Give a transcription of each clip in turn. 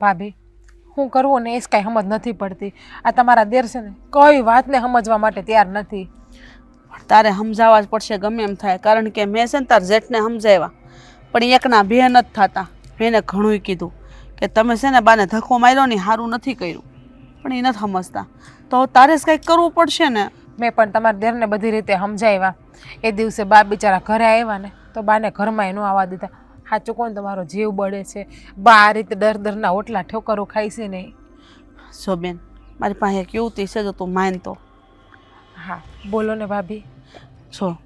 ભાભી હું કરવું ને એ જ કાંઈ સમજ નથી પડતી. આ તમારા દેર છે ને કોઈ વાતને સમજવા માટે તૈયાર નથી. તારે સમજાવવા જ પડશે ગમે એમ થાય. કારણ કે મેં છે ને તાર જેઠને સમજાવ્યા. પણ એકના બે નથી થતા. મેં એને ઘણુંય કીધું કે તમે છે ને બાને ધક્કો માર્યો ને સારું નથી કર્યું. પણ એ નથી સમજતા. તો તારે જ કંઈક કરવું પડશે ને? મેં પણ તમારા દેરને બધી રીતે સમજાવ્યા. એ દિવસે બા બિચારા ઘરે આવ્યા ને તો બાને ઘરમાં ન આવવા દીધા. સાચું કોણ તમારો જીવ બળે છે. બા આ રીતે દર દરના ઓટલા ઠોકરો ખાય છે નહીં સો બેન મારી પાસે એક યુવતી છે જો તું માનતો હા બોલો ને ભાભી. છો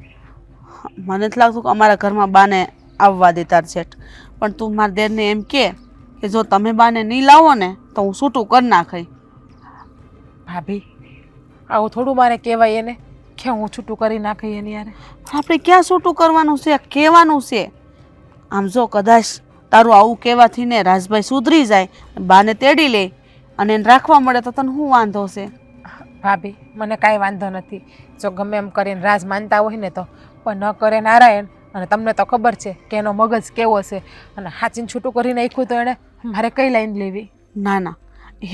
મને જ લાગતું કે અમારા ઘરમાં બાને આવવા દે તાર જેઠ પણ તું મારા દેરને એમ કે કે જો તમે બાને નહીં લાવો ને તો હું છૂટું કરી નાખાય ભાભી આવું થોડું મારે કહેવાય એને. કે હું છૂટું કરી નાખી એની યારે આપણે ક્યાં છૂટું કરવાનું છે? કહેવાનું છે. આમ જો કદાચ તારું આવું કહેવાથી ને રાજભાઈ સુધરી જાય બાને તેડી લે અને એને રાખવા મળે તો તને શું વાંધો છે ભાભી મને કાંઈ વાંધો નથી. જો ગમે એમ કરીને રાજ માનતા હોય ને તો પણ ન કરે નારાયણ અને તમને તો ખબર છે કે એનો મગજ કેવો છે. અને હાચીને છૂટું કરી નાખ્યું તો એણે મારે કઈ લાઈન લેવી? ના ના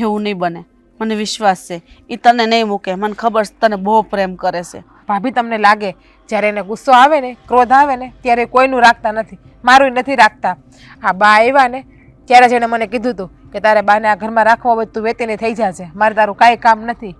એવું નહીં બને. મને વિશ્વાસ છે. એ તને નહીં મૂકે. મને ખબર છે તને બહુ પ્રેમ કરે છે. ભાભી તમને લાગે જ્યારે એને ગુસ્સો આવે ને ક્રોધ આવે ને ત્યારે કોઈનું રાખતા નથી. મારું નથી રાખતા. આ બા આવ્યા ને ત્યારે જ એણે મને કીધું હતું કે તારે બાને આ ઘરમાં રાખવા હોય તો તું વેતીને થઈ જશે મારે તારું કાંઈ કામ નથી.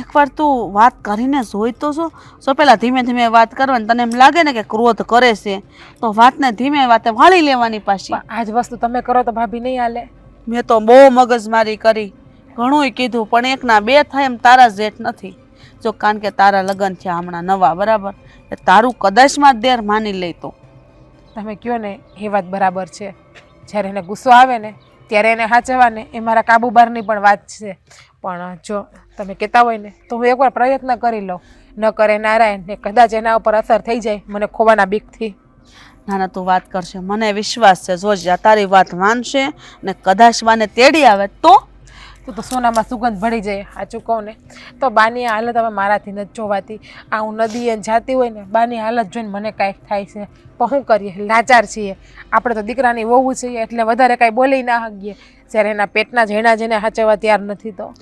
એકવાર તું વાત કરીને જોઈ તો છો સો પહેલાં ધીમે ધીમે વાત કરવાની તને એમ લાગે ને કે ક્રોધ કરે છે તો વાતને ધીમે વાતે વાળી લેવાની પાછી. આ જ વસ્તુ તમે કરો તો ભાભી નહીં હાલે. મેં તો બહુ મગજમારી કરી. ઘણુંય કીધું પણ એકના બે થાય એમ તારા જેઠ નથી. જો કારણ કે તારા લગ્ન છે હમણાં નવા બરાબર? એટલે તારું કદાચમાં જ દેર માની લે તો. તમે કહો ને એ વાત બરાબર છે. જ્યારે એને ગુસ્સો આવે ને ત્યારે એને સાચવવા ને એ મારા કાબુ બહારની પણ વાત છે. પણ જો તમે કહેતા હોય ને તો હું એકવાર પ્રયત્ન કરી લઉં. ન કરે નારાયણ ને કદાચ એના ઉપર અસર થઈ જાય મને ખોવાના બીકથી. ના ના તું વાત કરશે. મને વિશ્વાસ છે. જોજે તારી વાત માનશે ને કદાચ માને તેડી આવે તો તું તો સોનામાં સુગંધ ભળી જાય સાચું કહું ને તો બાની હાલત હવે મારાથી નથી જોવાતી. આ હું નદીએ જાતી હોય ને, બાની હાલત જોઈને મને કાંઈક થાય છે. પણ શું કરીએ? લાચાર છીએ. આપણે તો દીકરાની વહુ છીએ એટલે વધારે કાંઈ બોલી ના શકીએ. જ્યારે એના પેટના જેણા જેને સાચવવા તૈયાર નથી તો.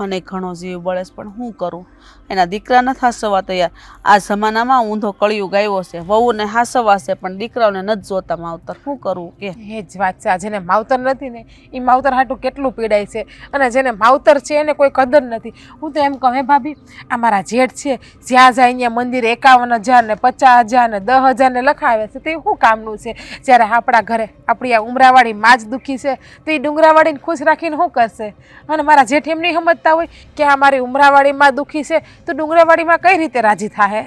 મને ઘણો જીવ બળે પણ શું કરું? એના દીકરા નથી હાસવા તૈયાર. આ જમાનામાં ઊંધો કળિયુગ આવ્યો છે. વહુને હાસવા છે, પણ દીકરાઓને નથી જોતા માવતર. શું કરવું કે? એ જ વાત છે. આ જેને માવતર નથી ને એ માવતર હાટું કેટલું પીડાય છે? અને જેને માવતર છે, એને કોઈ કદર નથી. હું તો એમ કહું, હે ભાભી, આ મારા જેઠ છે. જ્યાં જાય અહીંયા મંદિર એકાવન હજાર ને પચાસ હજાર ને દસ હજાર ને લખાવે છે, તે શું કામનું છે? જ્યારે આપણા ઘરે આપણી આ ઉમરાવાળી માં જ દુઃખી છે, તો એ ડુંગરાવાળીને ખુશ રાખીને શું કરશે? અને મારા જેઠ એમ નહીં સમજતા હોય કે આ મારી ઉમરાવાળીમાં દુઃખી છે તો ડુંગરાવાળીમાં કઈ રીતે રાજી થાય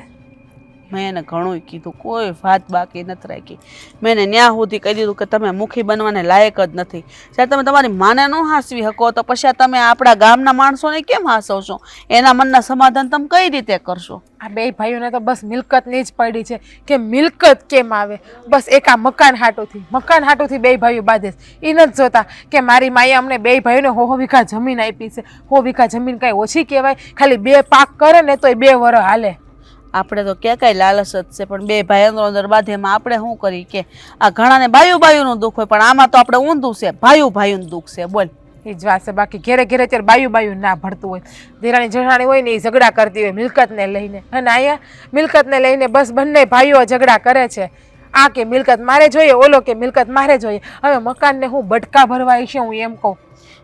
મેં એને ઘણું કીધું, કોઈ વાત બાકી નથી રાખી. મેં એને ન્યા સુધી કહી દીધું કે તમે મુખી બનવાને લાયક જ નથી. જ્યારે તમે તમારી માને ન હાંસવી શકો, તો પછી આ તમે આપણા ગામના માણસોને કેમ હાંસવશો? એના મનના સમાધાન તમે કઈ રીતે કરશો? આ બે ભાઈઓને તો બસ મિલકતની જ પડી છે. કે મિલકત કેમ આવે? બસ એક આ મકાન હાટુથી. મકાન હાટુથી બે ભાઈઓ બાંધે એ નથી જોતા કે મારી માએ અમને બે ભાઈઓને હો હો વીઘા જમીન આપી છે. હો વીઘા જમીન કાંઈ ઓછી કહેવાય? ખાલી બે પાક કરે ને તો એ બે વર હાલે. આપણે તો ક્યાં કાંઈ લાલચ જ છે, પણ બે ભાઈ અંદર બાંધે એમાં આપણે શું કરી કે આ ઘણાને બાયું બાયુંનું દુઃખ હોય, પણ આમાં તો આપણે ઊંધું છે, ભાયું ભાઈનું દુઃખ છે, બોલ. એ જ વાત છે, બાકી ઘેરે ઘેરે અત્યારે બાયું બાયું ના ભરતું હોય. ધીરાણી જણાણી હોય ને એ ઝઘડા કરતી હોય મિલકતને લઈને. અને અહીંયા મિલકતને લઈને બસ બંને ભાઈઓ ઝઘડા કરે છે. આ કે મિલકત મારે જોઈએ, ઓલો કે મિલકત મારે જોઈએ. હવે મકાનને હું બટકા ભરવા છે હું એમ કહું.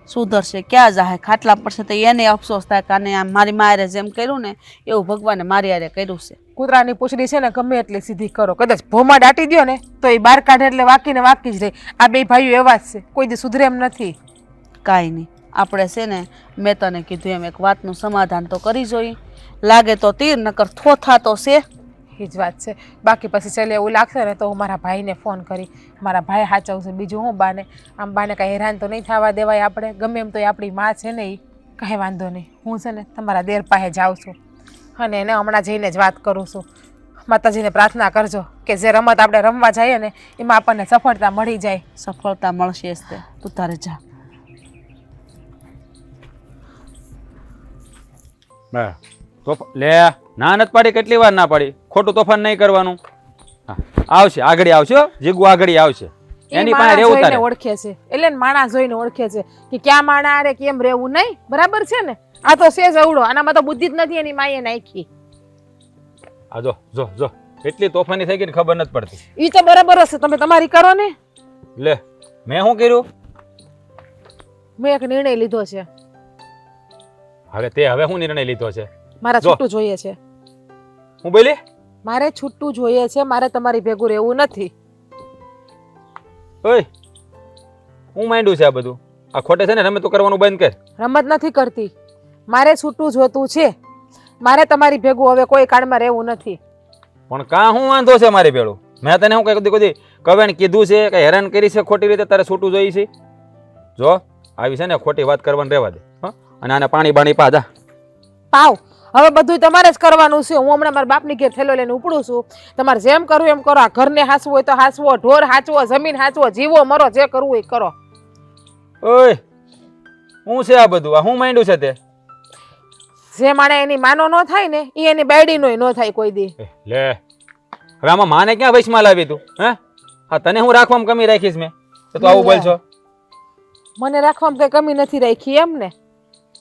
સુધરશે ક્યાં જાહે? ખાટલા પડશે તો એને અફસોસ થાય કે આને મારી મારે જેમ કર્યું ને એવું ભગવાને મારી હારે કર્યું છે. કૂતરાની પૂંછડી છે ને ગમે એટલી સીધી કરો. કદાચ ભોમાં દાટી દ્યો ને તો એ બહાર કાઢે એટલે વાકીને વાકી જ રહે. આ બે ભાઈઓ એવા જ છે કોઈ દી સુધરે એમ નથી. કાંઈ નહીં. આપણે છે ને મેં તને કીધું એમ એક વાતનું સમાધાન તો કરી જોઈએ લાગે તો તીર નકર થોથા તો છે. એ જ વાત છે. બાકી પછી ચાલે એવું લાગશે ને તો હું મારા ભાઈને ફોન કરી. મારા ભાઈ સાચવશે. બીજું હું બાને? આમ બાને કાંઈ હેરાન તો નહીં થવા દેવાય આપણે. ગમે એમ તો એ આપણી માં છે ને એ કાંઈ વાંધો નહીં. હું છે ને તમારા દેર પાસે જાઉં છું. અને એને હમણાં જઈને જ વાત કરું છું. માતાજીને પ્રાર્થના કરજો કે જે રમત આપણે રમવા જઈએ ને એમાં આપણને સફળતા મળી જાય. સફળતા મળશે જ તું. તારે જા. લે ના નથી પાડી કેટલી વાર ના પાડી? ખોટું તોફાન નહીં કરવાનું. આવશે આગળ આવશે. જીગુ આગળ આવશે. એની પાસે રહેવું તારે. ઓળખે છે. એટલે માણસ જોઈને ઓળખે છે કે ક્યાં માણા આરે કેમ રહેવું નહીં. બરાબર છે ને? આ તો સેજ અવડો આનામાં તો બુદ્ધિ જ નથી એની માએ નાખી. આ જો જો જો એટલી તોફાની થઈ ગઈ ને ખબર નથી પડતી. ઈ તો બરાબર હશે તમે તમારી કરો ને. લે મેં શું કર્યું? મેં એક નિર્ણય લીધો છે. હવે તે હવે હું નિર્ણય લીધો છે? મારા છૂટું જોઈએ છે. હું બોલી? મારે છૂટું જોઈએ છે મારે તમારી ભેગું રહેવું નથી. ઓય હું માંડ્યું છે આ બધું? આ ખોટે છે ને રમત તો કરવાનું બંધ કર. રમત નથી કરતી. મારે છૂટું જોતું છે. મારે તમારી ભેગું હવે કોઈ કાળમાં રહેવું નથી. પણ કાં હું વાંધો છે મારી ભેળું? મેં તને હું કઈ કદી કવેણ કીધું છે કે હેરાન કરી છે ખોટી રીતે તારે છૂટું જોઈ છે? જો આવી છે ને ખોટી વાત કરવાની રહેવા દે હં? અને આને પાણી બાણી પાજા પાવ. હવે બધું તમારે જ કરવાનું છે. હું હમણાં મારા બાપની ઘેર થેલો લઈને ઉપડું છું. તમારે જેમ કરવું એમ કરો. આ ઘરને હાંસવું હોય તો હાંસવો ઢોર હાંચવો જમીન હાંચવો જીવો મરો જે કરવું એ કરો. ઓય હું છે આ બધું? આ હું માંડ્યું છે તે? જે માણે એની માનો ન થાય ને એ એની બાયડીનોય ન થાય કોઈ દી. લે. હવે આમાં માને ક્યાં વૈશમાં લાવી તું હે? હા તને હું રાખવામાં કમી રાખીશ મેં? તો આવું બોલ છો મને રાખવામાં કઈ કમી નથી રાખી એમ ને?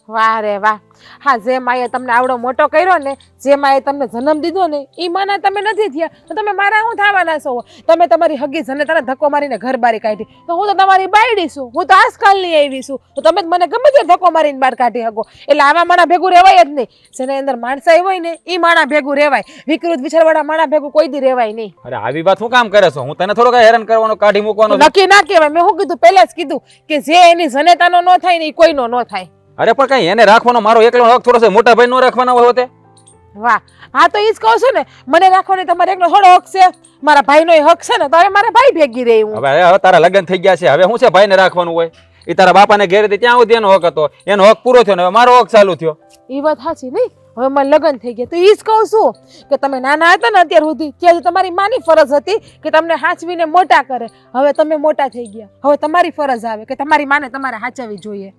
વાહ રે વાહ. હા જે માએ તમને આવડો મોટો કર્યો ને જે માએ તમને જન્મ દીધો ને એ માના તમે નથી થયા. તો તમે મારા હું થવાના છો? તમે તમારી હગી જને તને ધક્કો મારીને ઘર બારી કાઢી. તો હું તો તમારી બાયડી છું. હું તો આજકાલની આવી છું. તો તમે જ મને ગમે તે ધક્કો મારીને બહાર કાઢી શકો એટલે આવા માણા ભેગું રહેવાય જ નહીં. જેને અંદર માણસા હોય ને એ માણા ભેગું રહેવાય વિકૃત વિચારવાળા માણા ભેગું કોઈ દી રહેવાય નહીં. અરે આવી વાત હું કામ કરે છો? હું તને થોડો હેરાન કરવાનો કાઢી મૂકવાનો નક્કી ના કહેવાય. મેં શું કીધું? પહેલા જ કીધું કે જે એની જનેતાનો ન થાય ને એ કોઈનો ન થાય. અરે પણ કઈ એને રાખવાનો મારો એકલો હક થોડો છે મોટા ભાઈ નો રાખવાનો હોય તે વાહ હા તો ઈ જ કહું છું ને મને રાખવાની તમારે એકલો થોડો હક છે. મારા ભાઈનો એ હક છે ને તો હવે મારા ભાઈ ભેગી રહી હું. હવે હવે તારા લગ્ન થઈ ગયા છે હવે હું છે ભાઈને રાખવાનું હોય? એ તારા બાપાને ઘેર હતી ત્યાં સુધી એનો હક હતો. એનો હક પૂરો થયો ને હવે મારો હક ચાલુ થયો. એ વાત સાચી નહીં હવે મારે લગ્ન થઈ ગયા તો ઈજ જ કહું છું કે તમે નાના હતા ને અત્યાર સુધી ત્યાં તમારી માની ફરજ હતી કે તમને હાચવીને મોટા કરે. હવે તમે મોટા થઈ ગયા હવે તમારી ફરજ આવે કે તમારી માને તમારે હાચવવી જોઈએ.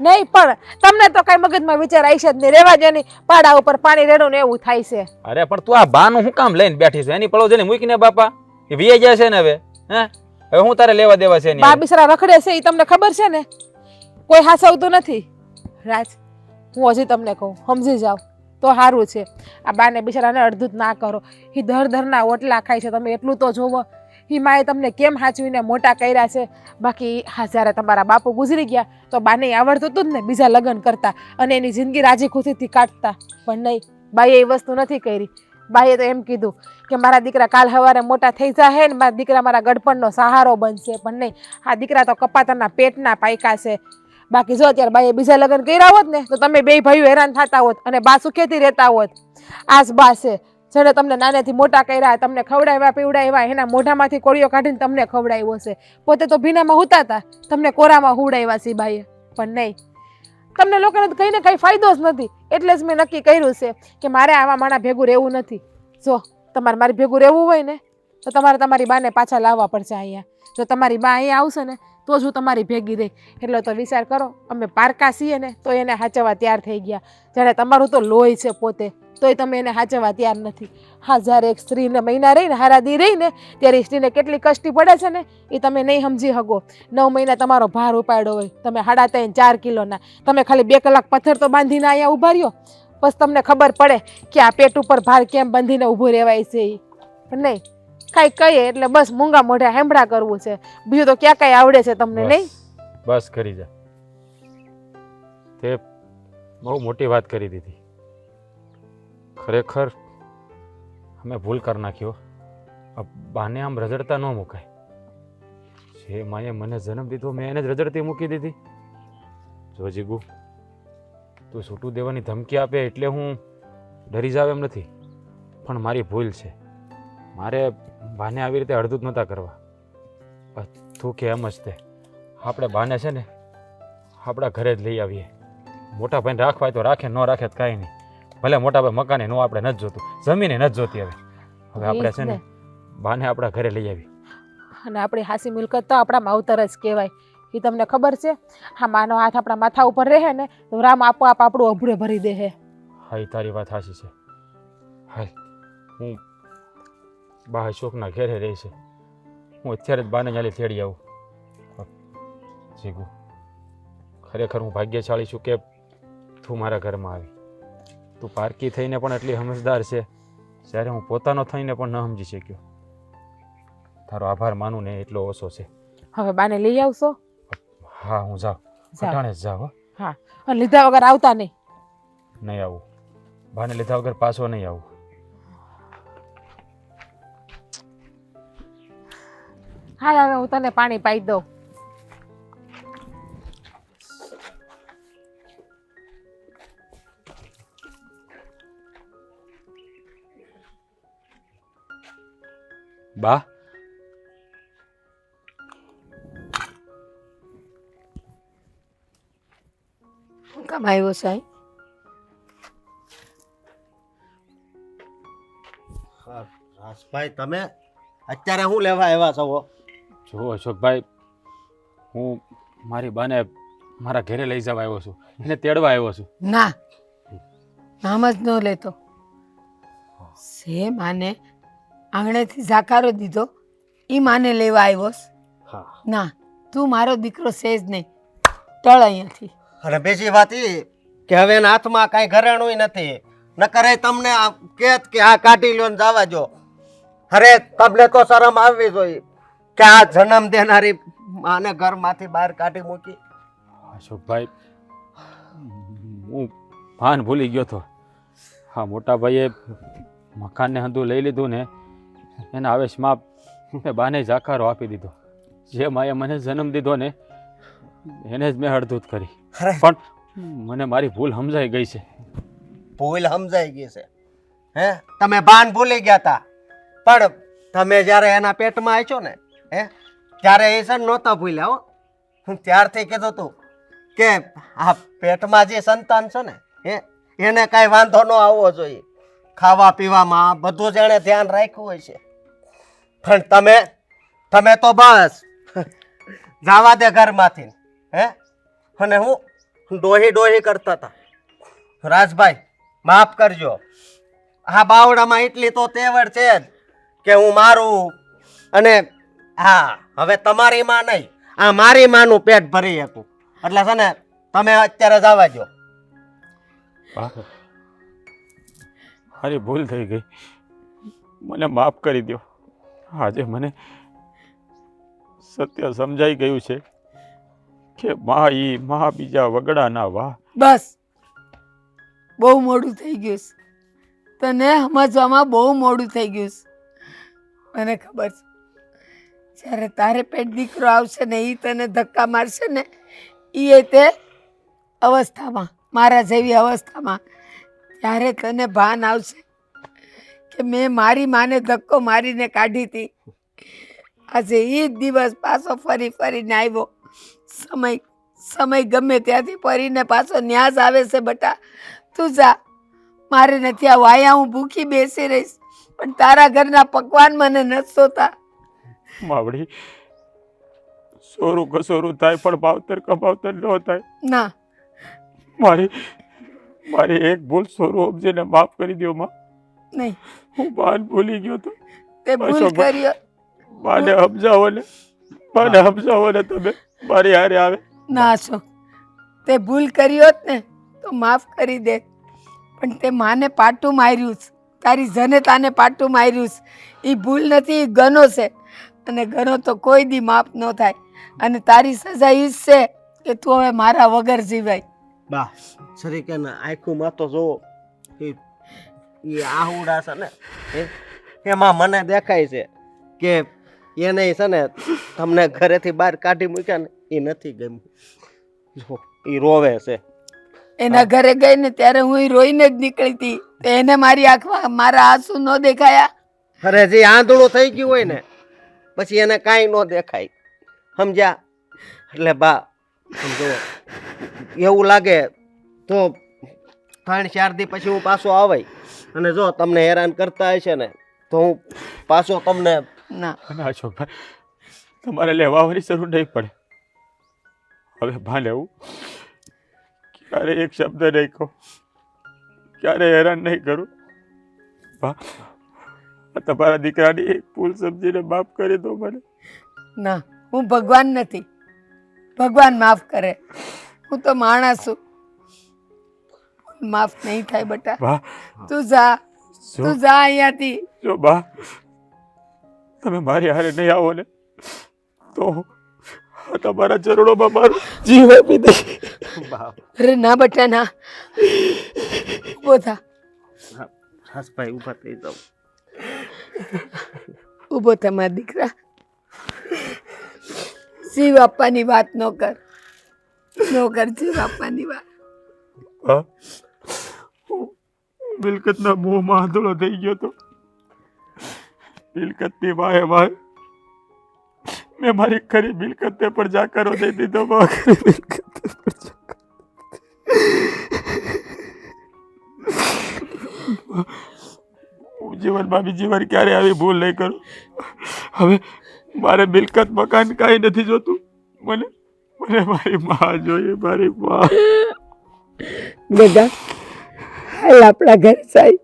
નહીં પણ તમને તો કઈ મગજમાં વિચાર આવી છે જ નહીં. રેવા જેની પાડા ઉપર પાણી રેડું ને એવું થાય છે. અરે પણ તું આ બાનું હું કામ લઈને બેઠી છું? એની પળો જઈને મૂકીને બાપા? એ વીએ જાય છે ને હવે? હે? હવે હું તારે લેવા દેવા છે બા બિસરા રખડે છે એ તમને ખબર છે ને? કોઈ હાસવતું નથી. રાજ હું હજી તમને કહું સમજી જાઓ. તો સારું છે. આ બાને બિચારાને અડધું જ ના કરો. એ દર દરના ઓટલા ખાય છે. તમે એટલું તો જોવો. એ માએ તમને કેમ હાચવીને મોટા કર્યા છે? બાકી હા, જ્યારે તમારા બાપુ ગુજરી ગયા, તો બાને આવડતું હતું જ ને બીજા લગ્ન કરતા અને એની જિંદગી રાજી ખુશીથી કાઢતા. પણ નહીં, બાઈએ એ વસ્તુ નથી કરી. બાઈએ તો એમ કીધું કે મારા દીકરા કાલ સવારે મોટા થઈ જાય ને મારા દીકરા મારા ગડપણનો સહારો બનશે. પણ નહીં, આ દીકરા તો કપાતરના પેટના પાયકા છે. બાકી જો અત્યારે બાઈએ બીજા લગ્ન કર્યા હોત ને, તો તમે બે ભાઈઓ હેરાન થતા હોત અને બા સુખેથી રહેતા હોત. આસ બા છે જેને તમને નાનેથી મોટા કર્યા, તમને ખવડાવ્યા, પીવડાવ્યા, એના મોઢામાંથી કોળીઓ કાઢીને તમને ખવડાવ્યો છે પોતે તો ભીનામાં હુતા હતા. તમને કોરામાં હુવડાવ્યા છે બાઈએ પણ નહીં. તમને લોકોને કંઈ ને કંઈ ફાયદો જ નથી. એટલે જ મેં નક્કી કર્યું છે કે મારે આવા માણા ભેગું રહેવું નથી. જો, તમારે મારી ભેગું રહેવું હોય ને તો તમારે તમારી બાને પાછા લાવવા પડશે અહીંયા. જો તમારી બા અહીંયા આવશે ને, તો જ હું તમારી ભેગી રહી. એટલે તો વિચાર કરો, અમે પારકા છીએ ને, તો એને હાચવવા તૈયાર થઈ ગયા. જ્યારે તમારું તો લોહી છે પોતે, તોય તમે એને હાચવવા તૈયાર નથી. હા જ્યારે એક સ્ત્રીને મહિના રહીને, હારાદી રહીને, ત્યારે સ્ત્રીને કેટલી કષ્ટી પડે છે ને, એ તમે નહીં સમજી શકો. નવ મહિના તમારો ભાર ઉપાડ્યો હોય, તમે સાડા ત્રણ, ચાર કિલોના. તમે ખાલી બે કલાક પથ્થર તો બાંધીને અહીંયા ઊભા રહ્યો. બસ તમને ખબર પડે કે આ પેટ ઉપર ભાર કેમ બાંધીને ઊભું રહેવાય છે એ. નહીં. કાંઈ કહીએ એટલે બસ મૂંગા મોઢે હેમડા કરવું છે. બીજું તો ક્યાં કાંઈ આવડે છે તમને નહીં? બસ કરી જા. તે બહુ મોટી વાત કરી દીધી. ખરેખર અમે ભૂલ કરી નાખ્યો બાને આમ રજડતા ન મુકાય. જે માએ મને જન્મ દીધો મેં એને જ રજડતી મૂકી દીધી. જો જીગુ તું છૂટું દેવાની ધમકી આપે એટલે હું ડરી જાવ એમ નથી. પણ મારી ભૂલ છે. મારે બાને આવી રીતે અડધું જ નહોતા કરવા. તું કે એમ જ તે. આપણે બાને છે ને આપણા ઘરે જ લઈ આવીએ. મોટા ભાઈને રાખવાય તો રાખે ન રાખે તો કાંઈ નહીં. ભલે મોટા ભાઈ મકાને નો આપણે નથી જોતું. જમીને નથી જોતી હવે. હવે આપણે છે ને. બાને આપણા ઘરે લઈ આવી. અને આપણી હાસી મિલકત તો આપણા માવતર જ કહેવાય. એ તમને ખબર છે? હા માનો હાથ આપણા માથા ઉપર રહે ને તો રામ આપોઆપ આપણું અભૂરે ભરી દે હે હા એ તારી વાત હાસી છે. હા હું બા અશોકના ઘેરે રહે છે. હું અત્યારે જ બાને ચાલી તેડી આવું. જીગુ ખરેખર હું ભાગ્યશાળી છું કે તું મારા ઘરમાં આવી. તું પારકી થઈને પણ એટલી સમજદાર છે. જ્યારે હું પોતાનો થઈને પણ ન સમજી શક્યો. તારો આભાર માનું ને એટલો ઓછો છે. હવે બાને લઈ આવશો? હા હું જાઉં. અટાણે જ જાઉં હા. લીધા વગર આવતા નહીં. નહીં આવું. બાને લીધા વગર પાછો નહીં આવું. હાલ હવે હું તને પાણી પાઈ દઉં. બા. શું કામ આવ્યો સાહેબ હા, રાજભાઈ તમે અત્યારે શું લેવા આવ્યા છો? જો અશોકભાઈ હું મારી બાને મારા ઘરે લઈ જવા આવ્યો છું. એને તેડવા આવ્યો છું. ના નામ જ ન લેતો. સે માને આંગણેથી ઝાકારો દીધો એ માને લેવા આવ્યો હા. ના તું મારો દીકરો છે જ નહીં. ટળ અહીંયાથી. અને બીજી વાત એ કે હવે એના હાથમાં કાંઈ ઘરેણું નથી. ન કરે તમને કેત કે આ કાઢી લ્યો ને જવા જો અરે તમને તો શરમ આવવી જોઈએ. કે આ જન્મ દેનારી આને ઘરમાંથી બહાર કાઢી મૂકી. અશોકભાઈ હું ભાન ભૂલી ગયો હતો હા મોટા ભાઈએ મકાનને હંધું લઈ લીધું ને એના આવેશમાં મેં બાને જાકારો આપી દીધો. જે માએ મને જન્મ દીધો ને એને જ મેં હળધૂત કરી. પણ મને મારી ભૂલ સમજાઈ ગઈ છે. ભૂલ સમજાઈ ગઈ છે. હે? તમે ભાન ભૂલી ગયા હતા પણ તમે જ્યારે એના પેટમાં આવ્યો ને હે? ત્યારે એ ને નહોતા ભૂલ્યા હો. હું ત્યારથી કીધું તું કે આ પેટમાં જે સંતાન છે ને, હે, એને કાંઈ વાંધો ન આવવો જોઈએ. ખાવા પીવામાં બધું જ એણે ધ્યાન રાખ્યું હોય છે. પણ તમે તમે તો બસ જવા દે ઘરમાંથી, હે? અને હું ડોહી ડોહી કરતા હતા. રાજભાઈ, માફ કરજો. આ બાવડામાં એટલી તો તેવડ છે જ કે હું મારું અને હા. હવે તમારી માં નહીં. આ મારી માનું પેટ ભરી શકું. એટલે છે ને તમે અત્યારે જ દો બા મારી ભૂલ થઈ ગઈ. મને માફ કરી દો આજે મને સત્ય સમજાઈ ગયું છે કે મા ઈ મા બીજા વગડાના વાહ. બસ. બહુ મોડું થઈ ગયું છે. તને સમજવામાં બહુ મોડું થઈ ગયું છે. મને ખબર છે. જ્યારે તારે પેટ દીકરો આવશે ને એ તને ધક્કા મારશે ને એ તે અવસ્થામાં, મારા જેવી અવસ્થામાં, ત્યારે તને ભાન આવશે કે મેં મારી માને ધક્કો મારીને કાઢી હતી. આજે એ જ દિવસ પાછો ફરી ફરીને આવ્યો. સમય સમય ગમે ત્યાંથી ફરીને પાછો ન્યાસ આવે છે બટા. તું જા, મારે નથી આવું. આયા હું ભૂખી બેસી રહીશ. પણ તારા ઘરના પકવાન મને નથી સોતા. માવડી સોરું કસોરું થાય પણ ભાવતર કભાવતર ન થાય. ના. મારી મારી એક ભૂલ સોરું ઉપજીને માફ કરી દો માં. નહીં. હું બાન ભૂલી ગયો તો. તે ભૂલ કરી માને સમજાવો ને માને સમજાવો ને તમે. મારી હારે આવે. ના અશોક તે ભૂલ કરી હોત ને તો માફ કરી દે. પણ તે માને પાટું માર્યું તારી જને તાને પાટું માર્યું એ ભૂલ નથી ગનો છે. અને ગનો તો કોઈ દી માફ ન થાય. અને તારી સજા ઈ જ છે કે તું હવે મારા વગર જીવાય. બા સરી કે આખું માં તો જોવો. એ આહુડા છે ને એમાં મને દેખાય છે કે એને છે ને તમને ઘરેથી બહાર કાઢી મૂક્યા ને એ નથી ગમ્યું. જો એ રોવે છે. એના ઘરે ગઈ ને ત્યારે હું રોઈને જ નીકળી હતી તો એને મારી આંખમાં મારા આંસુ ન દેખાયા? અરે જે આંધળો થઈ ગયું હોય ને પછી એને કાંઈ ન દેખાય. સમજ્યા? એટલે બા સમજો એવું લાગે તો ત્રણ ચાર દી પછી હું પાછો આવાય. અને જો તમને હેરાન કરતા હશે ને તો હું પાછો તમને ના. અને અશોકભાઈ તમારે લેવા આવવાની જરૂર નહીં પડે. હવે ભા લેવું. ક્યારે એક શબ્દ નહીં કહું. ક્યારે હેરાન નહીં કરું. ભા આ તમારા દીકરાની ભૂલ સમજીને માફ કરી દો મને. ના હું ભગવાન નથી. ભગવાન માફ કરે. હું તો માણસ છું. માફ નહીં થાય બટા. બા. તું જા. તું જા અહીંયાથી. જો બા તમે મારી હારે નહીં આવો ને તો તમારા ચરણોમાં મારું જીવ આપી બાપ અરે ના બટા ના. થા. હસભાઈ ઊભા થઈ જાઓ. ઊભો થા મારા દીકરા શિવ આપવાની વાત ન કર ન કર શિવ આપવાની વાત હા હું મિલકતના મોહમાં આંધળો થઈ ગયો તો મિલકતની વાહે વાહે મેં મારી ખરી મિલકતને પણ જાકારો દઈ દીધો બા ખરી મિલકતને પણ જાકારો. હું જીવનમાં બીજી વાર ક્યારે આવી ભૂલ નહીં કરું? હવે મારે મિલકત મકાન કાંઈ નથી જોતું. મને મને મારી માં જોઈએ મારી માં. બધા હાલ આપણા ઘર સાહેબ.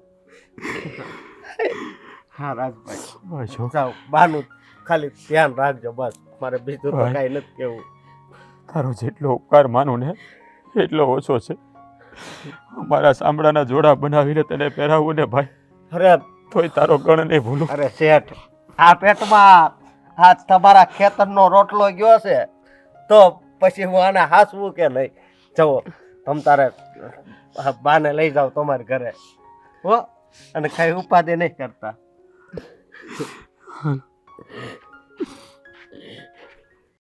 હા રાજભાઈ જાઓ બાનું ખાલી ધ્યાન રાખજો બસ. મારે બીજું તો. કાંઈ નથી કેવું. તારો જેટલો ઉપકાર માનું ને એટલો ઓછો છે. મારા સાંભળાના જોડા બનાવીને તને પહેરાવું ને ભાઈ. અરે તોય તારો ગણ નહીં ભૂલું. અરે શેઠ આ પેટમાં આ તમારા ખેતરનો રોટલો ગયો છે તો પછી હું આને હાસવું કે નહીં? જવો તમ તારે બાને લઈ જાઓ તમારા ઘરે. હો અને કઈ ઉપાધિ નહીં કરતા.